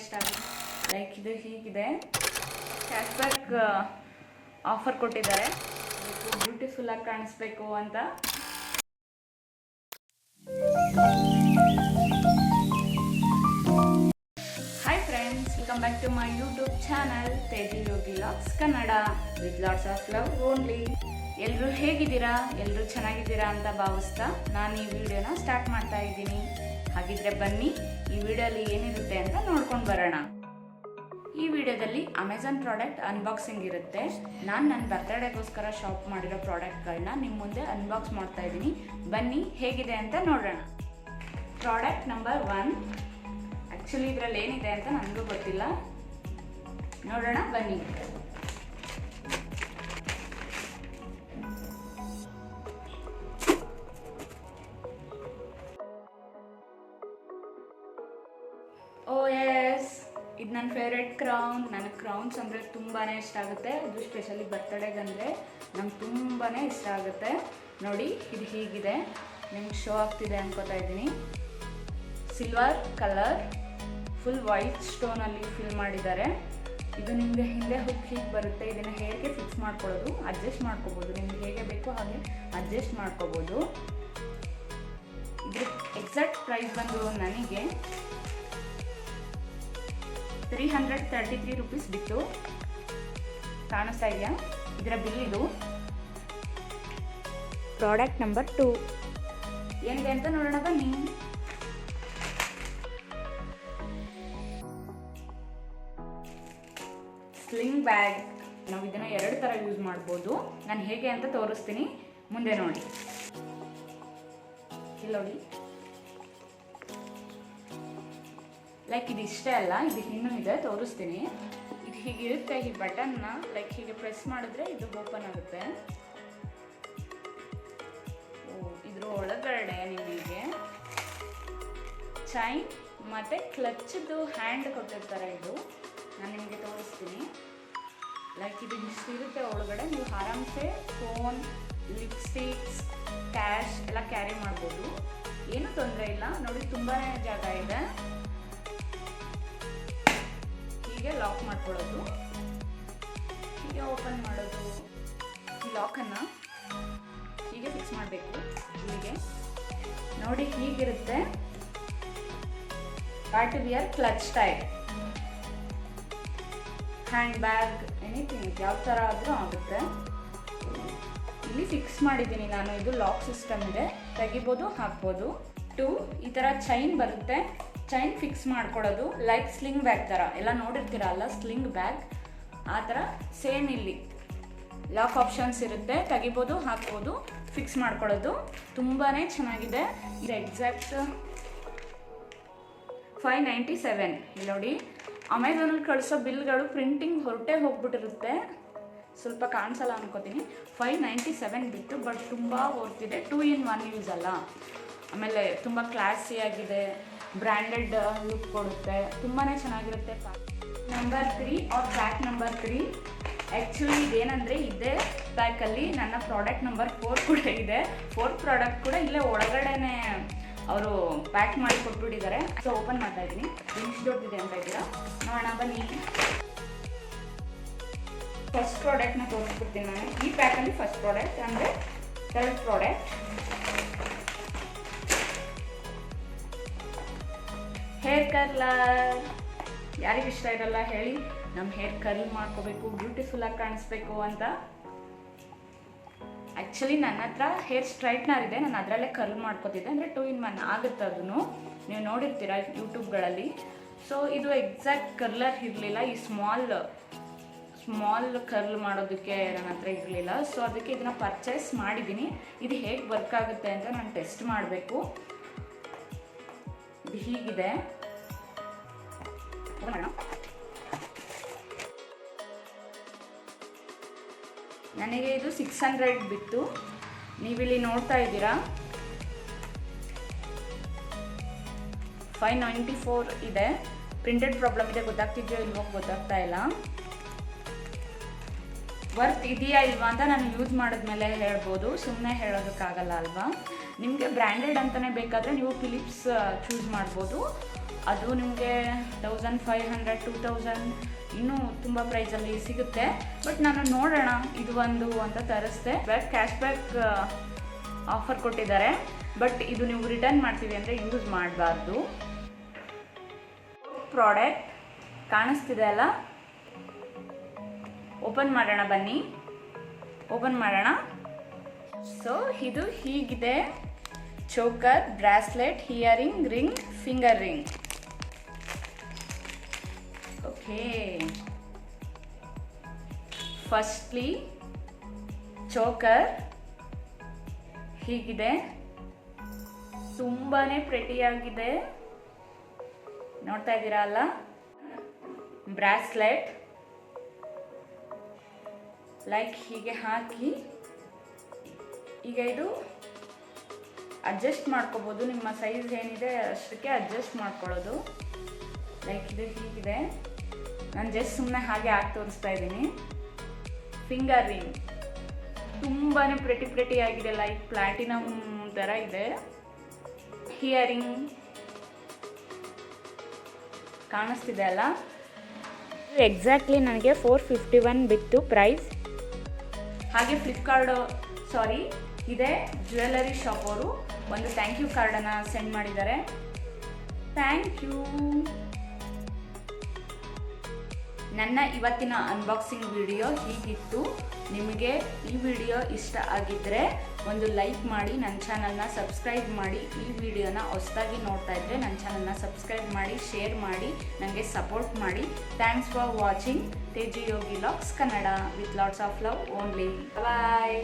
ಇಷ್ಟ ಲೈಕ್ ಇದು ಹೀಗಿದೆ. ಕ್ಯಾಶ್ಬ್ಯಾಕ್ ಆಫರ್ ಕೊಟ್ಟಿದ್ದಾರೆ. ಬ್ಯೂಟಿಫುಲ್ಲಾಗಿ ಕಾಣಿಸ್ಬೇಕು ಅಂತ. Hi friends welcome back to my YouTube channel Teji Yogi looks Kannada with lots of love only ಎಲ್ಲರೂ ಹೇಗಿದ್ದೀರಾ? ಎಲ್ಲರೂ ಚೆನ್ನಾಗಿದ್ದೀರಾ ಅಂತ ಭಾವಿಸ್ತಾ ನಾನು ಈ ವಿಡಿಯೋನ ಸ್ಟಾರ್ಟ್ ಮಾಡ್ತಾ ಇದ್ದೀನಿ. ಹಾಗಿದ್ರೆ ಬನ್ನಿ, ಈ ವಿಡಿಯೋಲಿ ಏನಿರುತ್ತೆ ಅಂತ ನೋಡ್ಕೊಂಡು ಬರೋಣ. ಈ ವಿಡಿಯೋದಲ್ಲಿ ಅಮೆಝಾನ್ ಪ್ರಾಡಕ್ಟ್ ಅನ್ಬಾಕ್ಸಿಂಗ್ ಇರುತ್ತೆ. ನಾನು ನನ್ನ ಬರ್ತಡೇಗೋಸ್ಕರ ಶಾಪ್ ಮಾಡಿರೋ ಪ್ರಾಡಕ್ಟ್ಗಳನ್ನ ನಿಮ್ಮ ಮುಂದೆ ಅನ್ಬಾಕ್ಸ್ ಮಾಡ್ತಾ ಇದ್ದೀನಿ. ಬನ್ನಿ, ಹೇಗಿದೆ ಅಂತ ನೋಡೋಣ. ಪ್ರಾಡಕ್ಟ್ ನಂಬರ್ ಒನ್ ಆ್ಯಕ್ಚುಲಿ ಇದರಲ್ಲಿ ಏನಿದೆ ಅಂತ ನನಗೂ ಗೊತ್ತಿಲ್ಲ. ನೋಡೋಣ, ಬನ್ನಿ. ಓ ಎಸ್ ಇದು ನನ್ನ ಫೇವ್ರೆಟ್ ಕ್ರೌನ್ ನನಗೆ ಕ್ರೌನ್ಸ್ ಅಂದರೆ ತುಂಬಾ ಇಷ್ಟ ಆಗುತ್ತೆ. ಅದು ಸ್ಪೆಷಲಿ ಬರ್ತಡೇಗಂದರೆ ನಂಗೆ ತುಂಬಾ ಇಷ್ಟ ಆಗುತ್ತೆ. ನೋಡಿ, ಇದು ಹೀಗಿದೆ. ನಿಮ್ಗೆ ಶೋ ಆಗ್ತಿದೆ ಅನ್ಕೋತಾ ಇದ್ದೀನಿ. ಸಿಲ್ವರ್ ಕಲರ್ ಫುಲ್ ವೈಟ್ ಸ್ಟೋನಲ್ಲಿ ಫಿಲ್ ಮಾಡಿದ್ದಾರೆ. ಇದು ನಿಮಗೆ ಹಿಂದೆ ಹುಕ್ ಹೀಗೆ ಬರುತ್ತೆ. ಇದನ್ನು ಹೇಗೆ ಫಿಕ್ಸ್ ಮಾಡ್ಕೊಳ್ಳೋದು? ಅಡ್ಜಸ್ಟ್ ಮಾಡ್ಕೋಬೋದು. ನಿಮ್ಗೆ ಹೇಗೆ ಬೇಕೋ ಹಾಗೆ ಅಡ್ಜಸ್ಟ್ ಮಾಡ್ಕೋಬೋದು. ಇದ್ರ ಎಕ್ಸಾಕ್ಟ್ ಪ್ರೈಸ್ ಬಂದು ನನಗೆ three hundred thirty three rupees ಬಿತ್ತು ಕಾಣಿಸ್ತಾ ಇದೆಯಾ? ಇದರ ಬಿಲ್ ಇದು ಪ್ರಾಡಕ್ಟ್ ನಂಬರ್ ಟು ಏನಿದೆ ಅಂತ ನೋಡೋಣ, ಬನ್ನಿ. ಸ್ಲಿಂಗ್ ಬ್ಯಾಗ್ ನಾವು ಇದನ್ನು ಎರಡು ಥರ ಯೂಸ್ ಮಾಡ್ಬೋದು. ನಾನು ಹೇಗೆ ಅಂತ ತೋರಿಸ್ತೀನಿ. ಮುಂದೆ ನೋಡಿ. ಇಲ್ಲಿ ನೋಡಿ. ಲೈಕ್ ಇದು ಇಷ್ಟೇ ಅಲ್ಲ, ಇದು ಇನ್ನೂ ಇದೆ, ತೋರಿಸ್ತೀನಿ. ಇದು ಹೀಗಿರುತ್ತೆ ಈ ಬಟನ್ನ ಲೈಕ್ ಹೀಗೆ ಪ್ರೆಸ್ ಮಾಡಿದ್ರೆ ಇದು ಓಪನ್ ಆಗುತ್ತೆ. ಇದ್ರ ಒಳಗಡೆ ನಿಮಗೆ ಚೈನ್ ಮತ್ತು ಕ್ಲಚ್ದು ಹ್ಯಾಂಡ್ ಕೊಟ್ಟಿರ್ತಾರೆ ಇದು. ನಾನು ನಿಮಗೆ ತೋರಿಸ್ತೀನಿ. ಲೈಕ್ ಇದು ಇಷ್ಟಿರುತ್ತೆ ಒಳಗಡೆ. ನೀವು ಆರಾಮ್ಸೆ ಫೋನ್ ಲಿಪ್ಸ್ಟಿಕ್ಸ್ ಕ್ಯಾಶ್ ಎಲ್ಲ ಕ್ಯಾರಿ ಮಾಡ್ಬೋದು. ಏನೂ ತೊಂದರೆ ಇಲ್ಲ. ನೋಡಿ ತುಂಬಾ ಜಾಗ ಇದೆ. ಹೀಗೆ ಲಾಕ್ ಮಾಡ್ಕೊಳ್ಳೋದು. ಹೀಗೆ ಓಪನ್ ಮಾಡೋದು. ಈ ಲಾಕನ್ನು ಹೀಗೆ ಫಿಕ್ಸ್ ಮಾಡಬೇಕು ಹೀಗೆ ನೋಡಿ ಹೀಗಿರುತ್ತೆ. Party wear clutch type hand bag anything ಯಾವ ಥರ ಆದರೂ ಆಗುತ್ತೆ. ಇಲ್ಲಿ ಫಿಕ್ಸ್ ಮಾಡಿದ್ದೀನಿ ನಾನು. ಇದು ಲಾಕ್ ಸಿಸ್ಟಮ್ ಇದೆ. ತೆಗಿಬೋದು, ಹಾಕ್ಬೋದು. ಟು ಈ ಥರ ಚೈನ್ ಬರುತ್ತೆ. ಚೈನ್ ಫಿಕ್ಸ್ ಮಾಡ್ಕೊಳ್ಳೋದು ಲೈಕ್ ಸ್ಲಿಂಗ್ ಬ್ಯಾಗ್ ಥರ ಎಲ್ಲ ನೋಡಿರ್ತೀರಲ್ಲ ಸ್ಲಿಂಗ್ ಬ್ಯಾಗ್ ಆ ಥರ ಸೇಮ್ ಇಲ್ಲಿ. ಲಾಕ್ ಆಪ್ಷನ್ಸ್ ಇರುತ್ತೆ, ತೆಗಿಬೋದು, ಹಾಕ್ಬೋದು ಫಿಕ್ಸ್ ಮಾಡ್ಕೊಳ್ಳೋದು ತುಂಬಾ ಚೆನ್ನಾಗಿದೆ. ಇದು ಎಕ್ಸಾಕ್ಟ್ ಫೈವ್ ನೈಂಟಿ ಸೆವೆನ್ ಇಲ್ಲಿ ನೋಡಿ. ಅಮೆಝಾನಲ್ಲಿ ಕಳಿಸೋ ಬಿಲ್ಗಳು ಪ್ರಿಂಟಿಂಗ್ ಹೊರಟೆ ಹೋಗ್ಬಿಟ್ಟಿರುತ್ತೆ. ಸ್ವಲ್ಪ ಕಾಣಿಸಲ್ಲ ಅನ್ಕೋತೀನಿ. ಫೈವ್ ನೈಂಟಿ ಸೆವೆನ್ ಬಿತ್ತು ಬಟ್ ತುಂಬ ಓರ್ತಿದೆ ಟೂ ಇನ್ ಒನ್ ಯೂಸ್ ಅಲ್ಲ. ಆಮೇಲೆ ತುಂಬ ಕ್ಲಾಸಿ ಆಗಿದೆ. ಬ್ರ್ಯಾಂಡೆಡ್ ಲುಕ್ ಕೊಡುತ್ತೆ. ತುಂಬಾ ಚೆನ್ನಾಗಿರುತ್ತೆ number three or pack number three actually ಇದೇನಂದರೆ ಇದೇ ಪ್ಯಾಕಲ್ಲಿ ನನ್ನ ಪ್ರಾಡಕ್ಟ್ ನಂಬರ್ ಫೋರ್ ಕೂಡ ಇದೆ. ಫೋರ್ತ್ ಪ್ರಾಡಕ್ಟ್ ಕೂಡ ಇಲ್ಲೇ ಒಳಗಡೆನೆ ಅವರು ಪ್ಯಾಕ್ ಮಾಡಿ ಕೊಟ್ಬಿಟ್ಟಿದ್ದಾರೆ. ಸೊ ಓಪನ್ ಮಾಡ್ತಾ ಇದ್ದೀನಿ. ಎಷ್ಟು ದೊಡ್ಡದಿದೆ ಅಂತ ಇದ್ದೀರಾ? ನೋಡೋಣ, ಬನ್ನಿ. ಫಸ್ಟ್ ಪ್ರಾಡಕ್ಟ್ನ ತೋರಿಸ್ಬಿಡ್ತೀನಿ ನಾನು. ಈ ಪ್ಯಾಕಲ್ಲಿ ಫಸ್ಟ್ ಪ್ರಾಡಕ್ಟ್ ಅಂದರೆ ಥರ್ಡ್ ಪ್ರಾಡಕ್ಟ್ ಹೇರ್ ಕರ್ಲರ್ ಯಾರಿಗೆ ಇಷ್ಟ ಇರಲ್ಲ ಹೇಳಿ. ನಮ್ಮ ಹೇರ್ ಕರ್ಲ್ ಮಾಡ್ಕೋಬೇಕು ಬ್ಯೂಟಿಫುಲ್ಲಾಗಿ ಕಾಣಿಸ್ಬೇಕು ಅಂತ. ಆ್ಯಕ್ಚುಲಿ ನನ್ನ ಹತ್ರ ಹೇರ್ ಸ್ಟ್ರೈಟ್ನರ್ ಇದೆ. ನಾನು ಅದರಲ್ಲೇ ಕರ್ಲ್ ಮಾಡ್ಕೋತಿದ್ದೆ. ಅಂದರೆ ಟೂ ಇನ್ ಒನ್ ಆಗುತ್ತೆ ಅದನ್ನು ನೀವು ನೋಡಿರ್ತೀರ ಯೂಟ್ಯೂಬ್ಗಳಲ್ಲಿ ಸೊ ಇದು ಎಕ್ಸಾಕ್ಟ್ ಕರ್ಲರ್ ಇರಲಿಲ್ಲ. ಈ ಸ್ಮಾಲ್ ಸ್ಮಾಲ್ ಕರ್ಲ್ ಮಾಡೋದಕ್ಕೆ ನನ್ನ ಹತ್ರ ಇರಲಿಲ್ಲ. ಸೊ ಅದಕ್ಕೆ ಇದನ್ನು ಪರ್ಚೇಸ್ ಮಾಡಿದ್ದೀನಿ ಇದು ಹೇಗೆ ವರ್ಕ್ ಆಗುತ್ತೆ ಅಂತ ನಾನು ಟೆಸ್ಟ್ ಮಾಡಬೇಕು. ಇದು ಹೀಗಿದೆ. ನನಗೆ ಇದು ಸಿಕ್ಸ್ ಹಂಡ್ರೆಡ್ ಬಿತ್ತು. ನೀವಿಲ್ಲಿ ನೋಡ್ತಾ ಇದ್ದೀರಾ? ಫೈವ್ ನೈಂಟಿ ಫೋರ್ ಇದೆ. ಪ್ರಿಂಟೆಡ್ ಪ್ರಾಬ್ಲಮ್ ಇದೆ, ಗೊತ್ತಾಗ್ತಿದೆಯೋ ಇಲ್ವೋ ಗೊತ್ತಾಗ್ತಾ ಇಲ್ಲ. ವರ್ತ್ ಇದೆಯಾ ಇಲ್ವಾ ಅಂತ ನಾನು ಯೂಸ್ ಮಾಡಿದ್ಮೇಲೆ ಹೇಳ್ಬೋದು. ಸುಮ್ಮನೆ ಹೇಳೋದಕ್ಕಾಗಲ್ಲ ಅಲ್ವಾ? ನಿಮಗೆ ಬ್ರ್ಯಾಂಡೆಡ್ ಅಂತಲೇ ಬೇಕಾದರೆ ನೀವು ಫಿಲಿಪ್ಸ್ ಚೂಸ್ ಮಾಡ್ಬೋದು. ಅದು ನಿಮಗೆ thousand five hundred two thousand ಇನ್ನೂ ತುಂಬ ಪ್ರೈಸಲ್ಲಿ ಸಿಗುತ್ತೆ. ಬಟ್ ನಾನು ನೋಡೋಣ, ಇದು ಒಂದು ಅಂತ ತರಿಸ್ದೆ. ಬ್ಯಾಕ್ ಕ್ಯಾಶ್ ಬ್ಯಾಕ್ ಆಫರ್ ಕೊಟ್ಟಿದ್ದಾರೆ. ಬಟ್ ಇದು ನೀವು ರಿಟರ್ನ್ ಮಾಡ್ತೀವಿ ಅಂದರೆ ಯೂಸ್ ಮಾಡಬಾರ್ದು. ಪ್ರಾಡಕ್ಟ್ ಕಾಣಿಸ್ತಿದೆ ಅಲ್ಲ? ಓಪನ್ ಮಾಡೋಣ ಬನ್ನಿ. ಓಪನ್ ಮಾಡೋಣ. ಸೊ ಇದು ಹೀಗಿದೆ. Choker bracelet earring ring finger ring okay firstly choker ಹೀಗಿದೆ. ತುಂಬಾ ಪ್ರೆಟಿಯಾಗಿದೆ ನೋಡ್ತಾ ಇದ್ದೀರಾ ಅಲ್ಲ? ಬ್ರಾಸ್ಲೆಟ್ ಲೈಕ್ ಹೀಗೆ ಹಾಕಿ ಈಗ ಇದು ಅಡ್ಜಸ್ಟ್ ಮಾಡ್ಕೋಬೋದು. ನಿಮ್ಮ ಸೈಜ್ ಏನಿದೆ ಅಷ್ಟಕ್ಕೆ ಅಡ್ಜಸ್ಟ್ ಮಾಡ್ಕೊಳ್ಳೋದು. ಲೈಕ್ ಇದು ಹೀಗಿದೆ. ನಾನು ಜಸ್ಟ್ ಸುಮ್ಮನೆ ಹಾಗೆ ಹಾಕಿ ತೋರಿಸ್ತಾ ಇದ್ದೀನಿ. ಫಿಂಗರ್ ರಿಂಗ್ ತುಂಬಾ ಪ್ರೆಟಿ ಪ್ರೆಟಿ ಆಗಿದೆ. ಲೈಕ್ ಪ್ಲಾಟಿನಮ್ ಥರ ಇದೆ. ಹಿಯರಿಂಗ್ ಕಾಣಿಸ್ತಿದೆ ಅಲ್ಲ? ಎಕ್ಸಾಕ್ಟ್ಲಿ ನನಗೆ ಫೋರ್ ಫಿಫ್ಟಿ ಒನ್ ಬಿತ್ತು ಪ್ರೈಸ್ ಹಾಗೆ ಫ್ಲಿಪ್ಕಾರ್ಟ್ ಸಾರಿ ಇದೆ. ಜ್ಯುವೆಲ್ಲರಿ ಶಾಪ್ ಅವರು. ಒಂದು ಥ್ಯಾಂಕ್ ಯು ಕಾರ್ಡನ್ನು ಸೆಂಡ್ ಮಾಡಿದ್ದಾರೆ. ಥ್ಯಾಂಕ್ ಯು ನನ್ನ ಇವತ್ತಿನ ಅನ್ಬಾಕ್ಸಿಂಗ್ ವಿಡಿಯೋ ಹೀಗಿತ್ತು. ನಿಮಗೆ ಈ ವಿಡಿಯೋ ಇಷ್ಟ ಆಗಿದ್ದರೆ ಒಂದು ಲೈಕ್ ಮಾಡಿ ನನ್ನ ಚಾನಲ್ನ ಸಬ್ಸ್ಕ್ರೈಬ್ ಮಾಡಿ. ಈ ವಿಡಿಯೋನ ಹೊಸದಾಗಿ ನೋಡ್ತಾ ಇದ್ದರೆ ನನ್ನ ಚಾನಲ್ನ ಸಬ್ಸ್ಕ್ರೈಬ್ ಮಾಡಿ ಶೇರ್ ಮಾಡಿ ನನಗೆ ಸಪೋರ್ಟ್ ಮಾಡಿ. Thanks for watching Teji Yogi looks Kannada with lots of love only bye